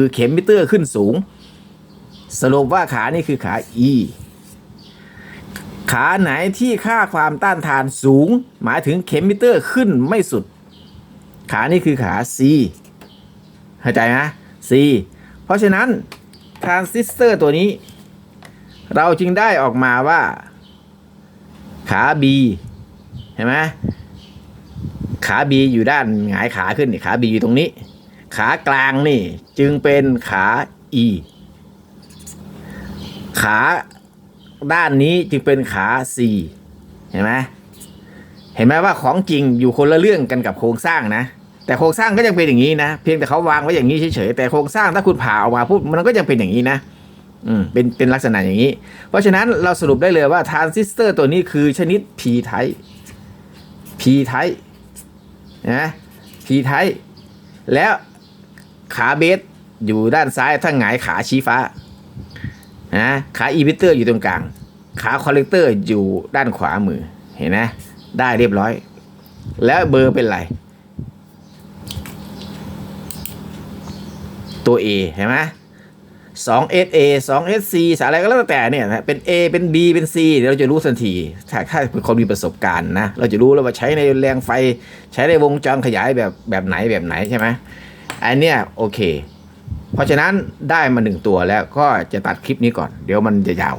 คือเข็มมิเตอร์ขึ้นสูง สรุปว่าขานี่คือขา E ขาไหนที่ค่าความต้านทานสูง หมายถึงเข็มมิเตอร์ขึ้นไม่สุด ขานี่คือขา C เข้าใจไหม C เพราะฉะนั้นทรานซิสเตอร์ตัวนี้ เราจึงได้ออกมาว่า ขา B เห็นไหมขา B อยู่ด้านหงายขาขึ้นขา B อยู่ตรงนี้ ขากลางนี่จึงเป็นขา E ขาด้านนี้จึงเป็นขา C เห็นไหมเห็นไหมว่าของจริงอยู่คนละเรื่องกันกับโครงสร้างนะ แต่โครงสร้างก็ยังเป็นอย่างนี้นะ เพียงแต่เขาวางไว้อย่างนี้เฉยๆแต่โครงสร้างถ้าคุณผ่าออกมาปุ๊บมันก็ยังเป็นอย่างนี้นะอืมเป็นเป็นลักษณะอย่างนี้ เพราะฉะนั้นเราสรุปได้เลยว่าทรานซิสเตอร์ตัวนี้คือชนิด P type P type นะ P type แล้ว ขาเบสอยู่ด้านซ้ายถ้าหงายขาชี้ฟ้านะขาอีพิเตอร์อยู่ตรงกลาง ขาคอลเลกเตอร์อยู่ด้านขวามือเห็นไหมได้เรียบร้อย แล้วเบอร์เป็นไร ตัว A เห็นไหมสอง SA สอง SC สอะไรก็แล้วแต่เนี่ยนะเป็น A เป็น B เป็น C เดี๋ยวเราจะรู้ทันทีถ้าถ้าเป็นคนมีประสบการณ์นะ เราจะรู้แล้วว่าใช้ในแรงไฟ ใช้ในวงจรขยายแบบแบบไหนแบบไหนใช่ไหม อันเนี้ยโอเค เพราะฉะนั้นได้มาหนึ่งตัวแล้วก็จะตัดคลิปนี้ก่อน เดี๋ยวมันจะยาว